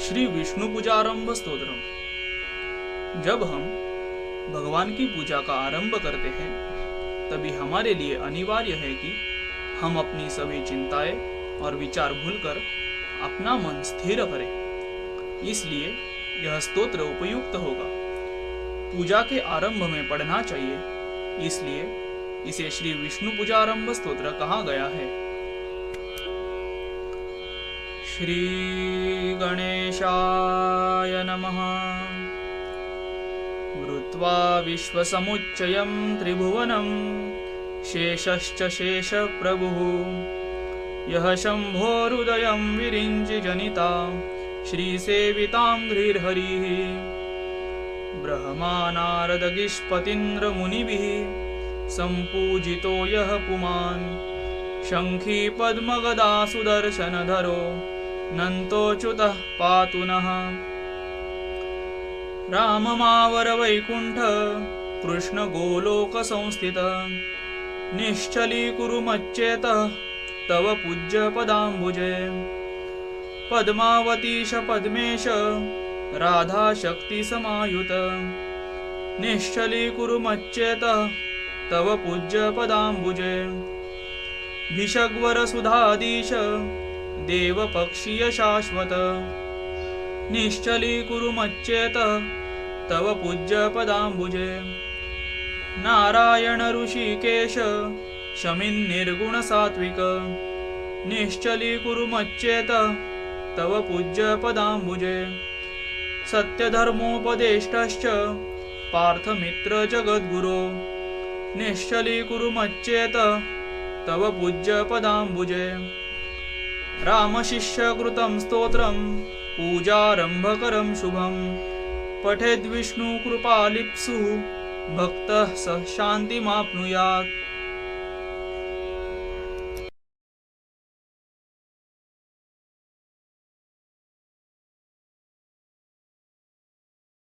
श्री विष्णु पूजारंभ स्तोत्र जब हम भगवान की पूजा का आरंभ करते हैं, तभी हमारे लिए अनिवार्य है कि हम अपनी सभी चिंताएँ और विचार भूलकर अपना मन स्थिर करें। इसलिए यह स्तोत्र उपयुक्त होगा। पूजा के आरंभ में पढ़ना चाहिए, इसलिए इसे श्री विष्णु पूजारंभ स्तोत्र कहा गया है। श्रीगणेशाय नमः। मृत्वा विश्वसमुच्चयं त्रिभुवनं शेषश्च शेषप्रभुः। यः शम्भोरुदयं विरिञ्चि जनिता श्रीसेवितां घ्रिर्हरिः ब्रह्मानारदगिष्पतीन्द्रमुनिभिः सम्पूजितो यः पुमान् शङ्खी पद्मगदा सुदर्शनधरो नन्तोच्युतः पातु नः। राममावरवैकुण्ठ कृष्णगोलोकसंस्थित निश्चलीकुरु मच्चेतः तव पूज्यपदाम्बुजे। पद्मावतीश पद्मेश राधाशक्तिसमायुत निश्चलीकुरु मच्चेतः तव पूज्यपदाम्बुजे। भिषग्वरसुधाधीश देवपक्षीय शाश्वत। निश्चलीकुरु मच्चेत तव पूज्यपदाम्बुजे नारायण ऋषिकेश शमिन्निर्गुणसात्विक निश्चलीकुरु मच्चेत तव पूज्यपदाम्बुजे सत्यधर्मोपदेष्टश्च पार्थमित्रजगद्गुरो निश्चलीकुरु मच्चेत तव पूज्यपदाम्बुजे रामशिष्यकृतं स्तोत्रं पूजारम्भकरं शुभं। पठेद्विष्णुकृपालिप्सुः भक्तः स शान्तिमाप्नुयात्।